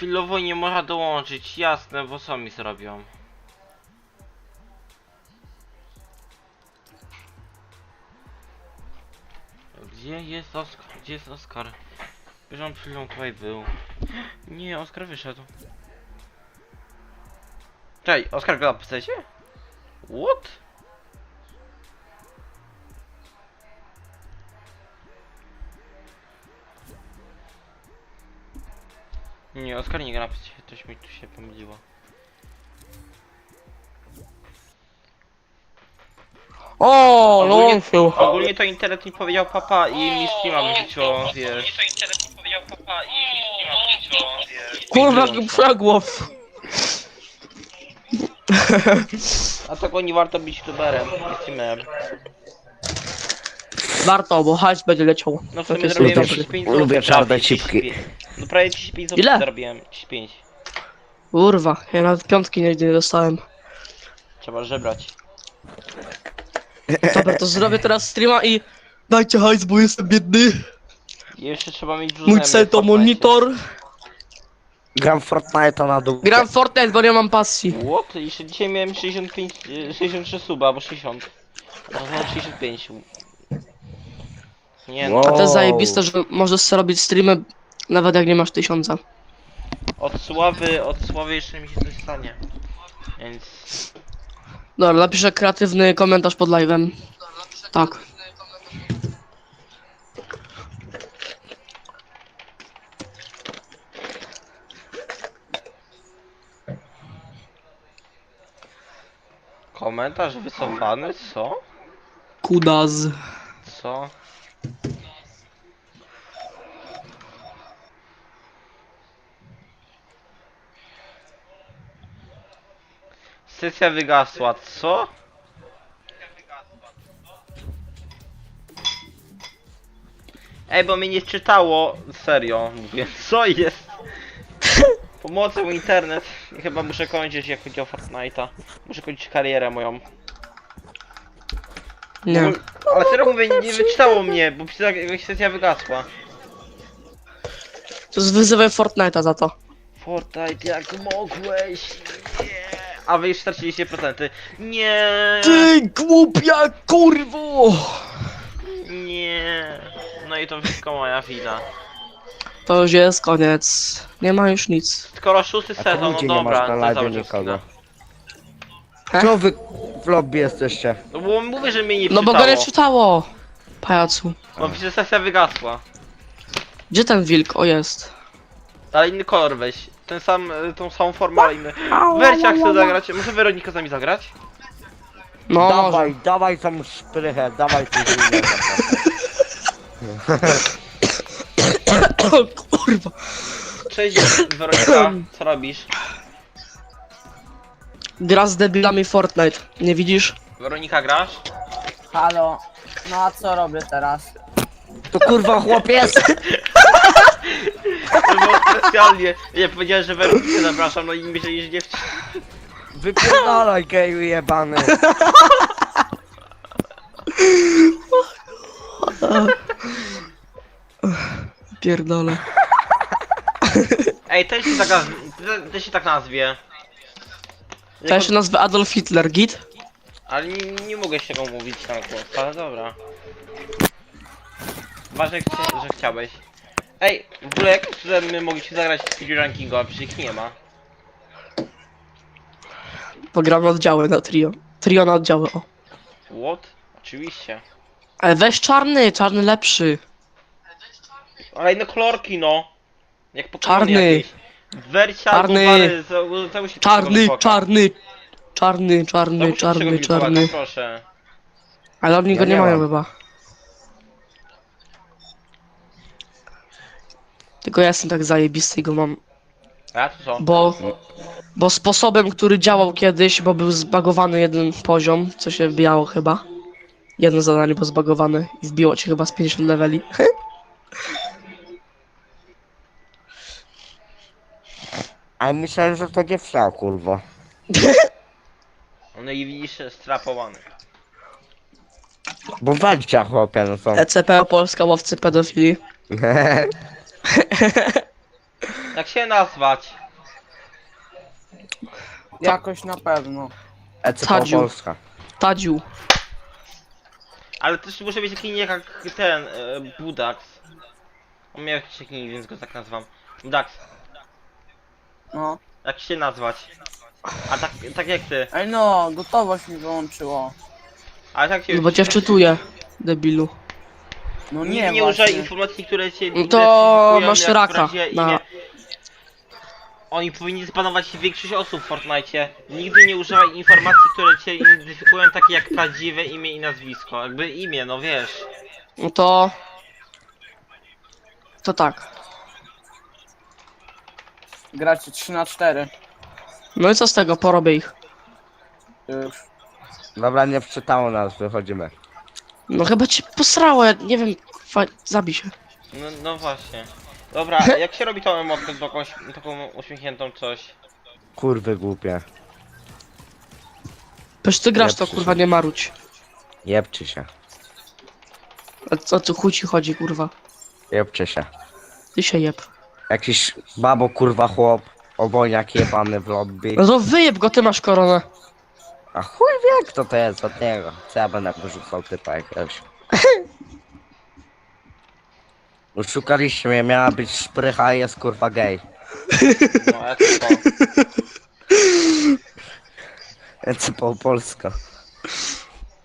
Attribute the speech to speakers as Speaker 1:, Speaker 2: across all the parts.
Speaker 1: chwilowo nie można dołączyć, jasne, bo co mi zrobią? Gdzie jest Oskar? Gdzie jest Oskar? Przed chwilą tutaj był. Nie, Oskar wyszedł. Czekaj, Oskar gra na? What? Nie, Oskar nie gra na PC, coś mi tu się pomyliło.
Speaker 2: O,
Speaker 1: Ogólnie-. Ogólnie to internet mi powiedział papa i mi streama wyrzuciło, wiesz.
Speaker 2: Kurwa, jaki przegłos.
Speaker 1: A tego nie warto być youtuberem, jest streamerem.
Speaker 2: Warto, bo hajs będzie leciał.
Speaker 1: No w
Speaker 2: Tak
Speaker 1: sumie
Speaker 2: jest
Speaker 1: zrobiłem
Speaker 2: dobry.
Speaker 1: 35
Speaker 3: Lubię czarne cipki.
Speaker 1: 35. No prawie 35 zł
Speaker 2: Ile?
Speaker 1: zarobiłem, 35.
Speaker 2: Kurwa, ja nawet piątki nigdy nie dostałem.
Speaker 1: Trzeba żebrać.
Speaker 2: Dobra, to zrobię teraz streama i... Dajcie hajs, bo jestem biedny.
Speaker 1: I jeszcze trzeba mieć dużo
Speaker 2: Mój
Speaker 1: znajomych
Speaker 2: cel
Speaker 1: w
Speaker 2: to
Speaker 1: Fortnite.
Speaker 2: monitor.
Speaker 3: Gram w Fortnite'a na dół.
Speaker 2: Gram w Fortnite, bo nie mam pasji.
Speaker 1: What? Jeszcze dzisiaj miałem 65, e, 63 suba, albo 60. A to znowu 65. Nie no,
Speaker 3: Wow.
Speaker 2: A to jest zajebiste, że możesz sobie robić streamy nawet jak nie masz tysiąca.
Speaker 1: od sławy, od sławy jeszcze mi się coś stanie. Więc...
Speaker 2: Dobra, napiszę kreatywny komentarz pod live'em. Tak.
Speaker 1: Komentarz wycofany? Co?
Speaker 2: Kudaz.
Speaker 1: Co? Sesja wygasła, co? Ej, bo mnie nie czytało, serio mówię, co jest? Pomocy mu internet, chyba muszę kończyć jak chodzi o Fortnite'a. Muszę kończyć karierę moją.
Speaker 2: Nie.
Speaker 1: No, Ale serio mówię, nie wyczytało mnie, bo przecież jakaś sesja wygasła.
Speaker 2: To wyzywaj Fortnite'a za to.
Speaker 1: Fortnite, jak mogłeś? A wy już straciliście procenty. Nie.
Speaker 2: Ty głupia kurwo!
Speaker 1: Nie. No i to wszystko moja wina.
Speaker 2: To już jest koniec. Nie ma już nic.
Speaker 1: Skoro szósty
Speaker 3: A
Speaker 1: sezon, no
Speaker 3: cię nie
Speaker 1: dobra,
Speaker 3: na
Speaker 1: to
Speaker 3: live
Speaker 1: cały
Speaker 3: nikogo? Co wy w lobby jesteście?
Speaker 1: No bo mówię, że mnie nie
Speaker 2: No bo go nie czytało. Pajacu.
Speaker 1: No przecież sesja wygasła.
Speaker 2: Gdzie ten wilk? O jest.
Speaker 1: Ale inny kolor weź. Ten sam, y, tą samą formę, ale inny. Wercia chce zagrać. Może Weronika z nami zagrać?
Speaker 2: No może.
Speaker 3: dawaj, dawaj tą szprychę, dawaj innego.
Speaker 2: O kurwa.
Speaker 1: Cześć Weronika, co robisz?
Speaker 2: Gra z debilami Fortnite. Nie widzisz?
Speaker 1: Weronika grasz?
Speaker 4: Halo, no a co robię teraz?
Speaker 3: To kurwa chłopiec!
Speaker 1: To było specjalnie. Nie powiedziałem, że Weronikę zapraszam, no i myśleli, że dziewczyna.
Speaker 3: Wypierdalaj geju jebany.
Speaker 2: Pierdolę.
Speaker 1: Ej, ten się tak, naz... ten się tak nazwie.
Speaker 2: Ja się nazwę Adolf Hitler, git?
Speaker 1: Ale nie, nie mogę się go mówić na głos, ale dobra. Chyba, że, chcia... że chciałeś. Ej, w ogóle jak cudem my mogliśmy zagrać w speed rankingu, a przecież ich nie ma.
Speaker 2: Pogram oddziały na trio. Trio na oddziały, o.
Speaker 1: What? Oczywiście.
Speaker 2: Ale weź czarny, czarny lepszy.
Speaker 1: Ale inne kolorki, no. Jak Pokémon
Speaker 2: Czarny.
Speaker 1: jakieś. Wercia
Speaker 2: Czarny.
Speaker 1: cały się
Speaker 2: Czarny,
Speaker 1: tego
Speaker 2: czarny. Czarny, czarny, czarny,
Speaker 1: czarny, proszę.
Speaker 2: Ale oni go nie
Speaker 3: nie
Speaker 2: mają chyba. Tylko ja jestem tak zajebisty i go mam.
Speaker 1: A tu co?
Speaker 2: Bo, bo sposobem, który działał kiedyś, bo był zbagowany jeden poziom, co się wbijało chyba. Jedno zadanie było zbagowane i wbiło cię chyba z 50 leveli.
Speaker 3: A myślałem, że to dziewczyna kurwa.
Speaker 1: No i widzisz, strapowany.
Speaker 3: Bo walcia chłopie, no co?
Speaker 2: ECP Polska łowcy pedofili.
Speaker 1: Jak się nazwać?
Speaker 4: Jakoś na pewno.
Speaker 3: ECP
Speaker 2: Tadziu.
Speaker 3: Polska.
Speaker 2: Tadziu.
Speaker 1: Ale też może być taki nie jak ten, e, Budax. On miał jakiś taki więc go tak nazywam. Budax,
Speaker 4: No.
Speaker 1: jak się nazwać? A tak, tak jak ty.
Speaker 4: Ej no, gotowość mi wyłączyło.
Speaker 1: Ale tak się...
Speaker 2: No bo cię wczytuję, debilu.
Speaker 4: No
Speaker 1: Nigdy
Speaker 4: nie,
Speaker 1: nie, używaj informacji, które cię
Speaker 2: No to
Speaker 1: identyfikują
Speaker 2: masz
Speaker 1: jak
Speaker 2: raka
Speaker 1: prawdziwe
Speaker 2: na-
Speaker 1: imię. Oni powinni zbanować większość osób w Fortnite. Nigdy nie używaj informacji, które cię identyfikują takie jak prawdziwe imię i nazwisko. Jakby imię, no wiesz.
Speaker 2: No to... To tak.
Speaker 4: Gracie 3 na 4
Speaker 2: No i co z tego, porobię ich.
Speaker 4: Już.
Speaker 3: Dobra, nie wczytało nas, wychodzimy.
Speaker 2: No chyba cię posrało, ja nie wiem, zabij się.
Speaker 1: No, no właśnie. Dobra, jak się robi tą emotkę z jakąś taką uśmiechniętą coś?
Speaker 3: Kurwy głupie.
Speaker 2: Przecież ty grasz
Speaker 3: Ja
Speaker 2: to, kurwa, nie maruć.
Speaker 3: Jebcie się.
Speaker 2: A co tu chuj ci chodzi, kurwa?
Speaker 3: Jebcie się.
Speaker 2: Ty się jeb.
Speaker 3: Jakiś babo kurwa chłop. Obojniak jebany w lobby.
Speaker 2: No to wyjeb go, ty masz koronę.
Speaker 3: A chuj wie kto to jest od niego. Co ja będę wyrzucał typa jakiegoś. Oszukaliście mnie, miała być szprycha, a jest kurwa gej.
Speaker 1: No, ja tylko.
Speaker 3: ECP Polska.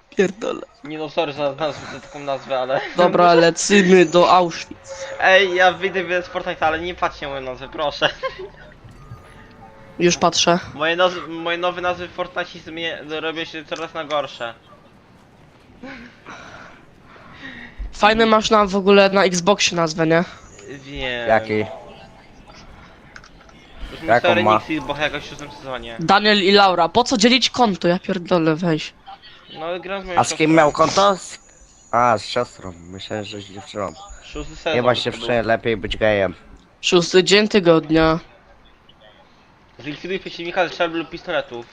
Speaker 2: Pierdolę.
Speaker 1: Nie no, sorry za nazwę, za taką nazwę, ale...
Speaker 2: Dobra, lecimy do Auschwitz.
Speaker 1: Ej, ja wyjdę z Fortnite, ale nie patrzcie na moją nazwę, proszę.
Speaker 2: Już patrzę.
Speaker 1: Moje, noz- moje nowe nazwy w Fortnite zmie- robią się coraz na gorsze.
Speaker 2: Fajny masz nam w ogóle na Xboxie nazwę, nie?
Speaker 1: Wiem.
Speaker 3: Jaki?
Speaker 1: Już
Speaker 3: Jaką
Speaker 1: Jaką
Speaker 3: ma?
Speaker 1: bo jakoś w szóstym sezonie.
Speaker 2: Daniel i Laura. Po co dzielić konto? Ja pierdolę, weź.
Speaker 1: No gram z moją
Speaker 3: A z kim miał konto? Z... A, z siostrą. Myślałem, że z dziewczyną.
Speaker 1: Szósty sezon.
Speaker 3: Chyba
Speaker 1: to
Speaker 3: dziewczynie lepiej być gejem.
Speaker 2: Szósty dzień tygodnia.
Speaker 1: Zlikwiduj przeciwnika ze strzelby lub pistoletów.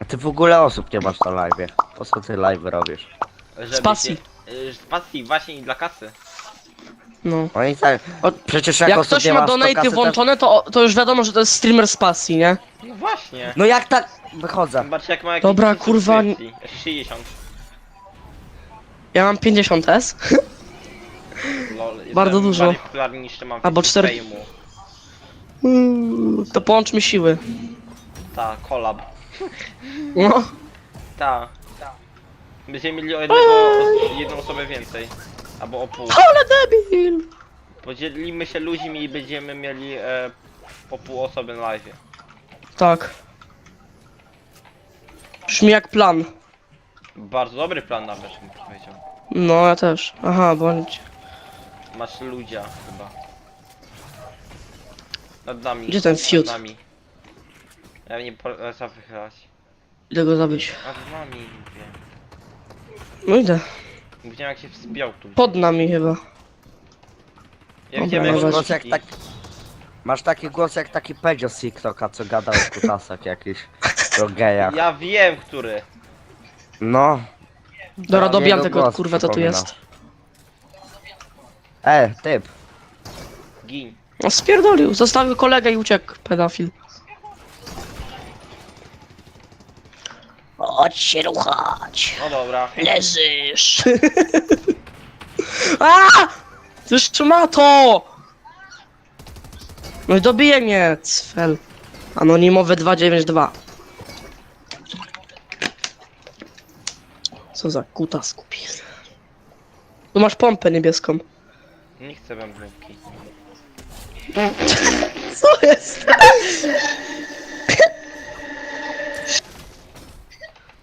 Speaker 3: A ty w ogóle osób nie masz na live. Po co ty live robisz?
Speaker 1: Żeby
Speaker 2: Spacji.
Speaker 1: Się, y, spacji, właśnie i dla kasy.
Speaker 2: No.
Speaker 3: Oni tak.
Speaker 2: O,
Speaker 3: Przecież jak,
Speaker 2: Jak
Speaker 3: osób
Speaker 2: ktoś
Speaker 3: nie
Speaker 2: ma
Speaker 3: ma 100
Speaker 2: donaty
Speaker 3: kasy,
Speaker 2: włączone, to, to już wiadomo, że to jest streamer z pasji, nie?
Speaker 1: No właśnie.
Speaker 3: No jak tak. Wychodzę.
Speaker 1: Zobaczcie jak ma jakieś
Speaker 2: Dobra,
Speaker 1: 10
Speaker 2: kurwa,
Speaker 1: subskrypcji. Znaczy 60.
Speaker 2: Ja mam 50 S.
Speaker 1: Lol, jestem
Speaker 2: Bardzo dużo.
Speaker 1: bardziej popularny niż mam
Speaker 2: Albo
Speaker 1: więcej
Speaker 2: cztery-
Speaker 1: fejmu.
Speaker 2: Mm, To połączmy siły.
Speaker 1: Ta, kolab.
Speaker 2: No.
Speaker 1: Ta. Będziemy mieli o jednego, jedną osobę więcej. Albo o pół.
Speaker 2: Ale debil!
Speaker 1: Podzielimy się ludźmi i będziemy mieli e, po pół osoby na live.
Speaker 2: Tak. Brzmi jak plan.
Speaker 1: Bardzo dobry plan nawet bym powiedział.
Speaker 2: No, ja też. Aha, bądź.
Speaker 1: Masz ludzia chyba. Nad nami.
Speaker 2: Gdzie ten fiut?
Speaker 1: Nad nami. Ja nie polecam wychylać.
Speaker 2: Idę go zabić.
Speaker 1: Nad nami mówię.
Speaker 2: No idę.
Speaker 1: Widziałem jak się wspiął tu.
Speaker 2: Pod nami chyba.
Speaker 1: Ja
Speaker 2: Dobra,
Speaker 1: widziałem
Speaker 2: no
Speaker 1: jak
Speaker 3: Masz głos jak tak. Masz taki głos jak taki pedzio z TikToka, co gadał o kutasach jakiś. O gejach.
Speaker 1: Ja wiem który.
Speaker 3: No.
Speaker 2: Dobra,
Speaker 3: Tak,
Speaker 2: dobijam
Speaker 3: jego
Speaker 2: tego
Speaker 3: głos
Speaker 2: kurwa, co tu
Speaker 3: przypomina.
Speaker 2: jest.
Speaker 3: E, typ.
Speaker 1: Gin.
Speaker 2: No spierdolił, zostawił kolegę i uciekł, pedofil. Chodź się ruchać.
Speaker 1: No dobra.
Speaker 2: Leżysz. A! Tyż ma to! No i dobije mnie, cfel. Anonimowy 292. Co za kuta skupi. Tu masz pompę niebieską.
Speaker 1: Nie chcę bębnówki.
Speaker 2: Co jest?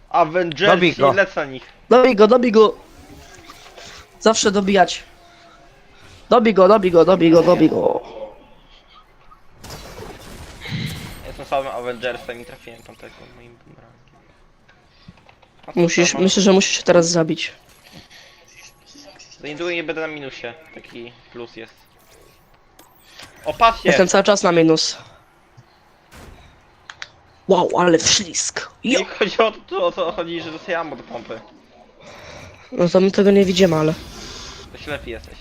Speaker 1: Avengers
Speaker 3: go.
Speaker 1: nie lecę na nich.
Speaker 2: Dobij go, dobij go. Zawsze dobijać. Dobij go, dobij go, dobij go, dobij go.
Speaker 1: Jestem samym Avengersem i trafiłem tamtego moim. A co
Speaker 2: Musisz,
Speaker 1: tam?
Speaker 2: myślę, że musisz się teraz zabić.
Speaker 1: Za niedługo nie będę na minusie. Taki plus jest. O, patrzcie!
Speaker 2: Jestem cały czas na minus. Wow, ale wślizg. Jo.
Speaker 1: Nie chodzi o to, o co chodzi, że dostaję ammo do pompy.
Speaker 2: No to my tego nie widzimy, ale.
Speaker 1: To ślepy jesteś.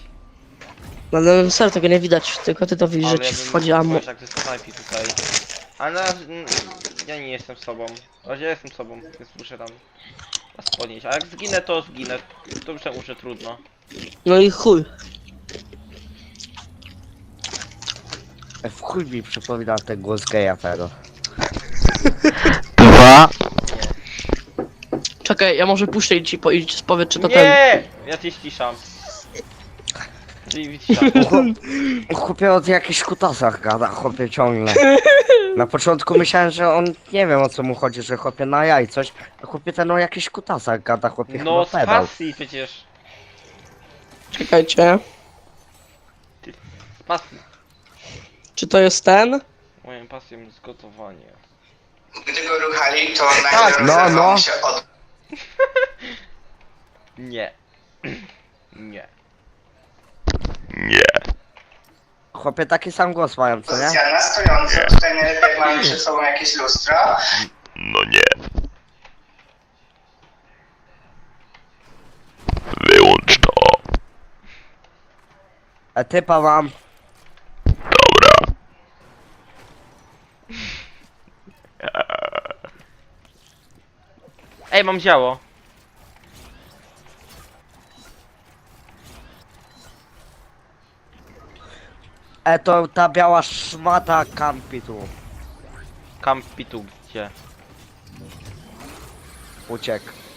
Speaker 2: No ale serio tego nie widać, tylko ty to widzisz, że ci wchodzi ammo.
Speaker 1: jak to snajpi tutaj. Ale na, ja nie jestem sobą. A ja jestem sobą, więc muszę tam was podnieść. A jak zginę, to zginę. To już muszę trudno.
Speaker 2: No i chuj.
Speaker 3: W chuj mi przypomina ten głos geja tego.
Speaker 2: Czekaj, ja może puszczę i ci po, i ci powiedz, czy to ten.
Speaker 1: Nie! Ja cię ściszam. Czyli wyciszam.
Speaker 3: Chłopie od jakichś kutasach gada, chłopie ciągle. Na początku myślałem, że on nie wiem o co mu chodzi, że chłopie na jaj coś. A chłopie ten o jakichś kutasach gada, chłopie
Speaker 1: No
Speaker 3: chyba
Speaker 1: z
Speaker 3: pedał.
Speaker 1: pasji przecież.
Speaker 2: Czekajcie.
Speaker 1: Z pasji.
Speaker 2: Czy to jest ten?
Speaker 1: Moją pasją jest gotowanie.
Speaker 5: Gdy go ruchali, to
Speaker 1: Tak,
Speaker 5: nagle
Speaker 3: no, no.
Speaker 5: mu się od
Speaker 1: Nie. Nie.
Speaker 3: Chłopie taki sam głos mają, co nie?
Speaker 5: pozycja na stojąco. Tutaj najlepiej jak mamy przed sobą jakieś lustro.
Speaker 3: A typa mam.
Speaker 1: Ej, mam działo.
Speaker 3: E to ta biała szmata kampi tu.
Speaker 1: Kampi tu gdzie?
Speaker 3: Uciekł.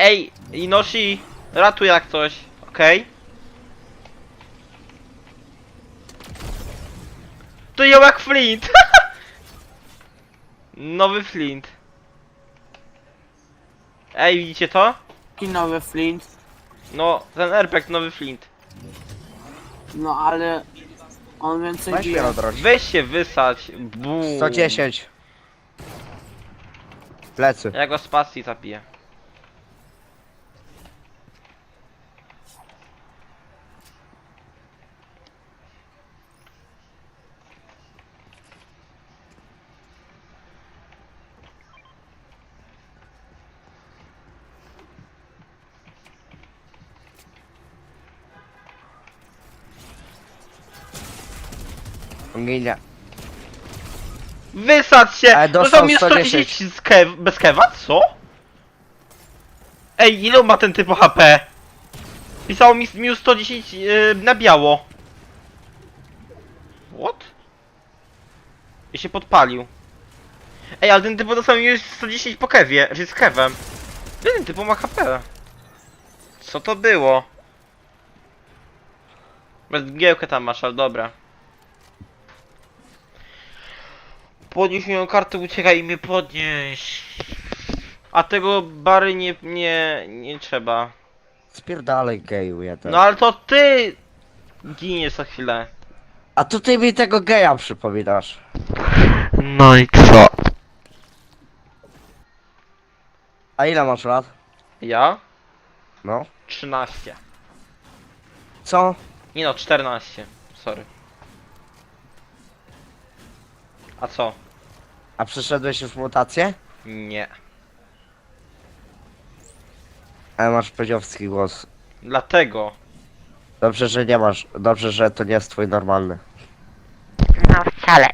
Speaker 1: Ej, Inoshi, ratuj jak coś, okej? To ją jak Flint! Nowy Flint. Ej, widzicie to?
Speaker 4: Taki nowy flint.
Speaker 1: No, ten RPG nowy Flint.
Speaker 4: No ale... On więcej
Speaker 3: Weź mnie
Speaker 4: bije.
Speaker 3: odroć.
Speaker 1: Weź się wysać. Bum.
Speaker 3: 110. Plecy.
Speaker 1: Ja go z pasji zabiję.
Speaker 3: Ginie.
Speaker 1: Wysać się!
Speaker 3: Ale
Speaker 1: No
Speaker 3: dostał
Speaker 1: to mi
Speaker 3: 110.
Speaker 1: 110 z kew bez kewa? Co? Ej, ile ma ten typ HP? Pisało mi minus 110 yy, na biało. What? I się podpalił. Ej, ale ten typ dostał minus 110 po kewie, czy z kewem. Ile ten typ ma HP? Co to było? Bez giełkę tam masz, ale dobra. Podnieś moją kartę, uciekaj i mnie podnieś. A tego bary nie, nie, nie trzeba.
Speaker 3: Spierdalej geju jeden.
Speaker 1: No ale to ty giniesz za chwilę.
Speaker 3: A tu ty mi tego geja przypominasz.
Speaker 1: No i co?
Speaker 3: A ile masz lat?
Speaker 1: Ja?
Speaker 3: No.
Speaker 1: 13.
Speaker 3: Co?
Speaker 1: Nie no, 14. Sorry. A co?
Speaker 3: A przeszedłeś już mutację?
Speaker 1: Nie.
Speaker 3: Ale masz pedziowski głos.
Speaker 1: Dlatego.
Speaker 3: Dobrze, że nie masz. Dobrze, że to nie jest twój normalny.
Speaker 1: No wcale.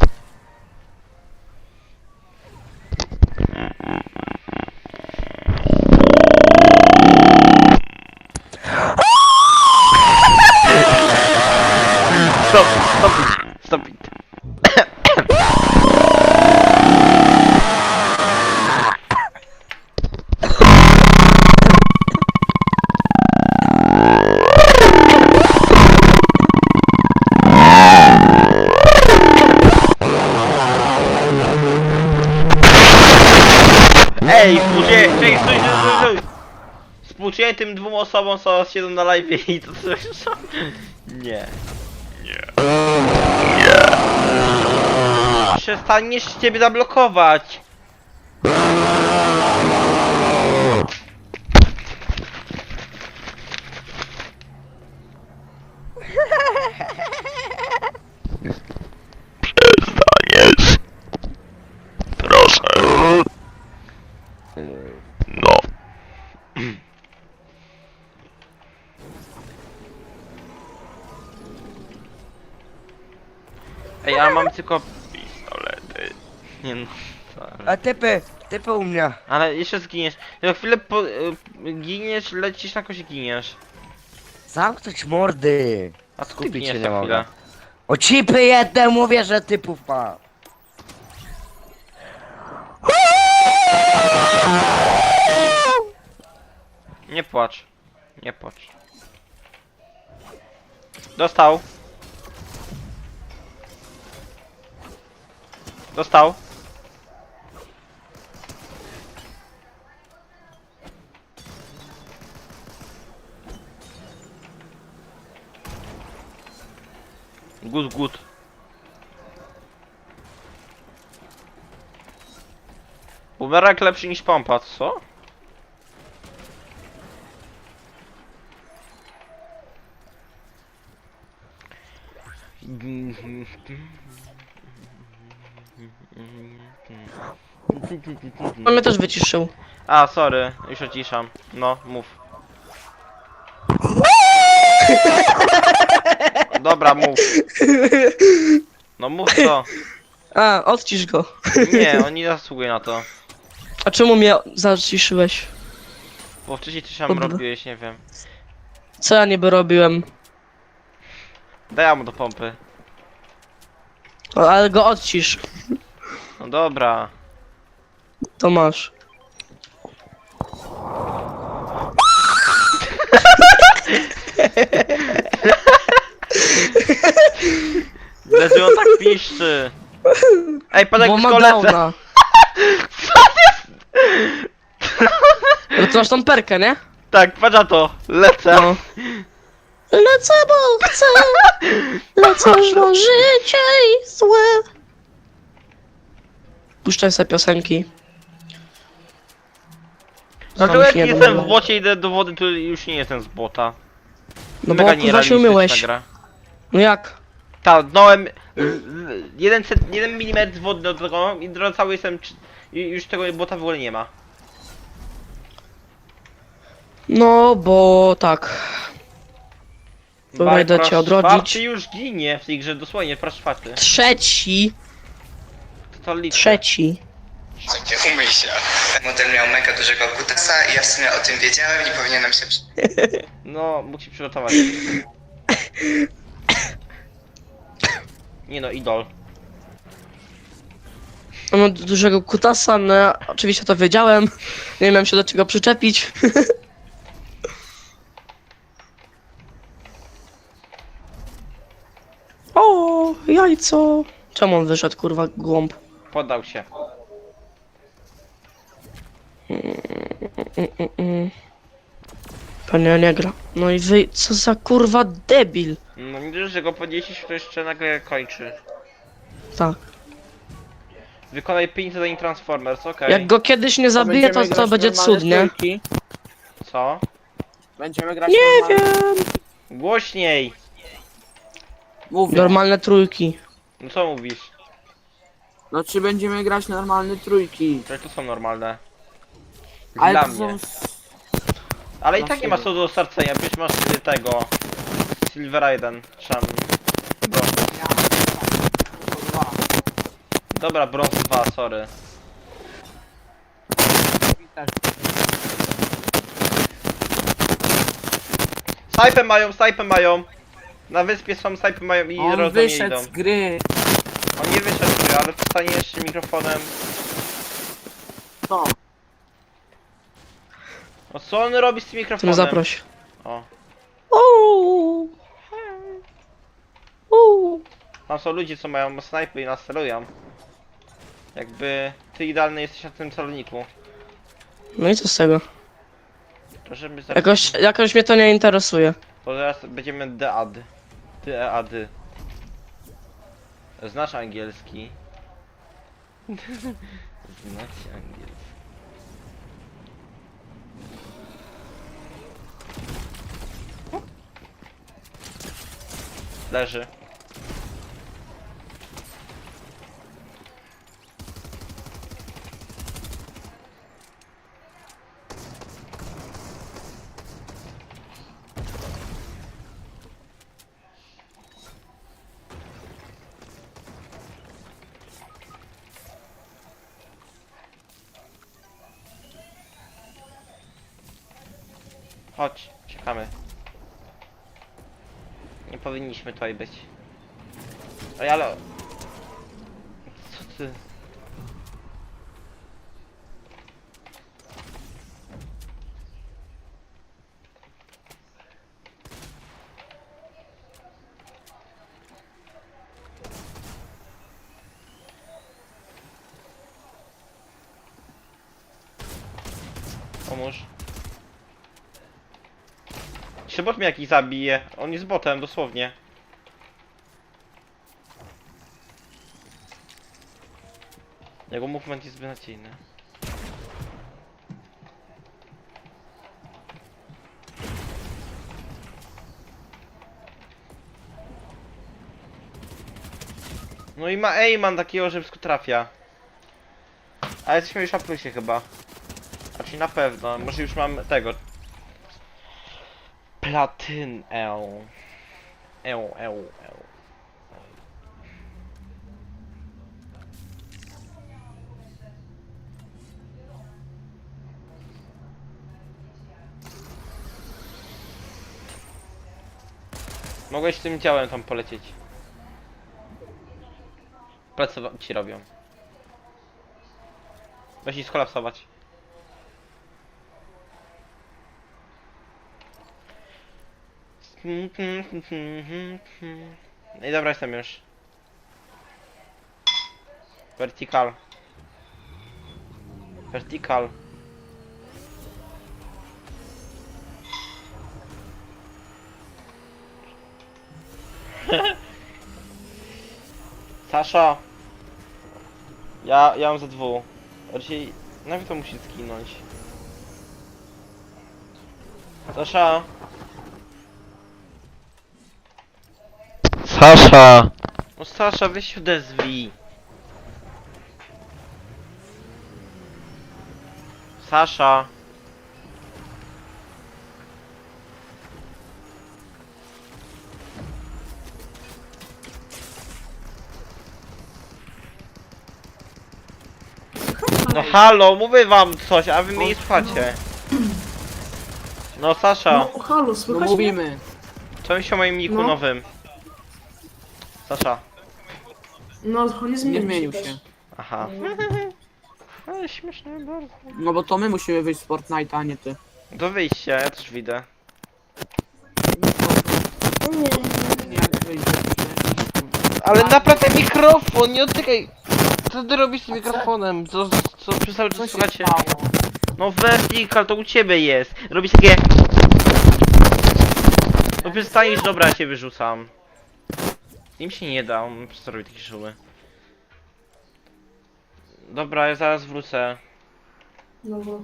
Speaker 1: Dwóm osobom, co siedzą na live i to słyszą? Nie. Nie. Nie. Przestaniesz ciebie zablokować. Tylko pistolety. Nie no. wcale.
Speaker 3: A typy, typy u mnie.
Speaker 1: Ale jeszcze zginiesz. Za chwilę po, y, giniesz, lecisz na kogoś giniesz.
Speaker 3: Zamknąć mordy.
Speaker 1: A
Speaker 3: Skupić się
Speaker 1: za
Speaker 3: nie
Speaker 1: chwilę?
Speaker 3: mogę. O cipy jedne mówię, że typów ma.
Speaker 1: Nie płacz. Nie płacz. Dostał. Dostał. Good, good. Bumerang lepszy niż pompa, co?
Speaker 2: On mnie też wyciszył.
Speaker 1: A, sorry, już ociszam. No, mów. Dobra, mów. No mów co?
Speaker 2: A, odcisz go.
Speaker 1: Nie, on nie zasługuje na to.
Speaker 2: A czemu mnie zaciszyłeś?
Speaker 1: Bo wcześniej coś tam
Speaker 2: Dobra.
Speaker 1: robiłeś, nie wiem.
Speaker 2: Co ja niby robiłem?
Speaker 1: Daj mu do pompy.
Speaker 2: O, ale go odcisz.
Speaker 1: No dobra.
Speaker 2: To masz.
Speaker 1: Dlaczego on tak piszczy? Ej, patrz
Speaker 2: Bo
Speaker 1: jak
Speaker 2: ma
Speaker 1: szkole...
Speaker 2: downa. No to masz tą perkę, nie?
Speaker 1: Tak, patrz na to. Lecę.
Speaker 2: No. Lecę, bo chcę. Lecę, bo życie i złe. Puszczaj sobie piosenki.
Speaker 1: Dlaczego jak jestem w bocie idę do wody, to już nie jestem z bota.
Speaker 2: No bo kurwa się umyłeś.
Speaker 1: Gra.
Speaker 2: No jak?
Speaker 1: Tak, dnąłem jeden, cent, jeden milimetr wody do tego i cały jestem... Już tego bota w ogóle nie ma.
Speaker 2: No bo tak. Idę
Speaker 1: po
Speaker 2: cię odrodzić.
Speaker 1: czwarty już ginie w tej grze, dosłownie po raz czwarty.
Speaker 2: Trzeci.
Speaker 1: To, to liczę.
Speaker 2: Trzeci.
Speaker 5: Słuchajcie, umyj się. Model miał mega dużego kutasa i ja w sumie o tym wiedziałem i powinienem się przy...
Speaker 1: No, mógł się przygotować. Nie no, idol.
Speaker 2: On ma dużego kutasa, no ja oczywiście to wiedziałem. Nie miałem się do czego przyczepić. o, jajco. Czemu on wyszedł, kurwa, głąb?
Speaker 1: Poddał się.
Speaker 2: Mm, mm, mm. Pewnie nie gra. No i wy, co za kurwa debil.
Speaker 1: No nie dość, że go podniesiesz, to jeszcze nagle kończy.
Speaker 2: Tak.
Speaker 1: Wykonaj 5 zadań Transformers, okej.
Speaker 2: Jak go kiedyś nie zabije, to to będzie cud, nie?
Speaker 1: Co?
Speaker 4: Będziemy grać
Speaker 2: Nie
Speaker 4: normalne...
Speaker 2: wiem.
Speaker 1: Głośniej!
Speaker 4: Mówię.
Speaker 2: Normalne trójki.
Speaker 1: No co mówisz?
Speaker 4: No czy będziemy grać normalne trójki?
Speaker 1: Przecież to są normalne.
Speaker 4: Ale
Speaker 1: Dla
Speaker 4: to
Speaker 1: mnie.
Speaker 4: są...
Speaker 1: Ale i
Speaker 4: na
Speaker 1: tak nie ma
Speaker 4: siebie.
Speaker 1: co do starcenia, przecież masz y, tego... Silver 1, czy tam... Brąz.
Speaker 4: Kurwa.
Speaker 1: Dobra, brąz 2, sorry. Snajpę mają, snajpę mają! Na wyspie są snajpy mają i
Speaker 4: On
Speaker 1: nie
Speaker 4: wyszedł
Speaker 1: idą.
Speaker 4: z gry.
Speaker 1: On nie wyszedł, ale wstanie jeszcze mikrofonem.
Speaker 4: Co?
Speaker 1: O co on robi z tym mikrofonem?
Speaker 2: zaproś.
Speaker 1: O,
Speaker 2: Uuu. Uuu.
Speaker 1: tam są ludzie co mają snajpy i nas celują. Jakby ty idealny jesteś na tym celowniku.
Speaker 2: No i co z tego?
Speaker 1: To żeby zaraz...
Speaker 2: Jakoś, jakoś mnie to nie interesuje.
Speaker 1: To zaraz będziemy dead. Dead. Znasz angielski? Znasz angielski. Leży. Chodź, czekamy. Nie powinniśmy tutaj być. Ej, ale... Co ty? Pomóż. Czy bot mnie jakiś zabije? On jest botem, dosłownie. Jego movement jest beznadziejny. No i ma Eyman takiego, że wszystko trafia. A jesteśmy już na plusie chyba. Znaczy na pewno, może już mam tego. Platyn L. L, L, L. Mogłeś tym ciałem tam polecieć. Wa- ci robią. Weź ich skolapsować. I dobra, jestem już. Vertical. Vertical. Sasza. Ja, ja mam ze dwu. Raczej, nawet to musi zginąć. Sasza. Sasza! No Sasza, weź się odezwij. Sasza. No halo, mówię wam coś, a wy mnie nie słuchacie. No Sasza,
Speaker 6: No halo,
Speaker 4: No
Speaker 6: słychać mnie?
Speaker 4: mówimy.
Speaker 1: co myślisz o moim niku
Speaker 6: No.
Speaker 1: nowym? Sasza.
Speaker 6: No, nie zmienił,
Speaker 4: Nie zmienił
Speaker 6: też.
Speaker 4: się.
Speaker 1: Aha. Ale śmieszne bardzo.
Speaker 4: No bo to my musimy wyjść z Fortnite'a, a nie ty.
Speaker 1: Do wyjścia, ja też widzę.
Speaker 6: Nie.
Speaker 4: Jak wyjdziesz?
Speaker 1: Ale naprawdę mikrofon, nie dotykaj! Co ty robisz z mikrofonem? Co, co przez cały czas słuchacie? No vertical, to u ciebie jest. Robisz takie... No przestaniesz, dobra, ja cię wyrzucam. Im się nie da, on po prostu robi takie szumy. Dobra, ja zaraz wrócę.
Speaker 6: Dobra.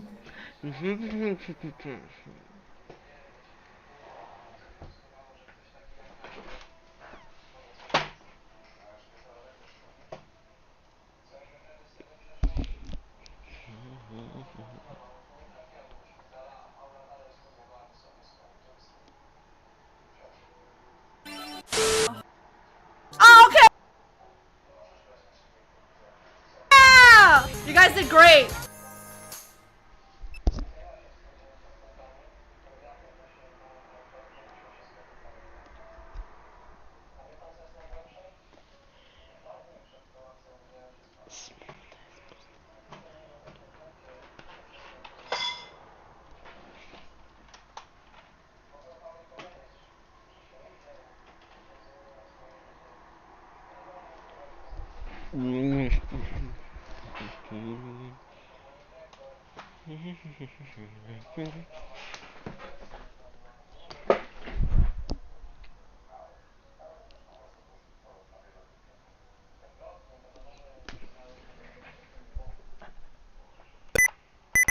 Speaker 7: guys did great.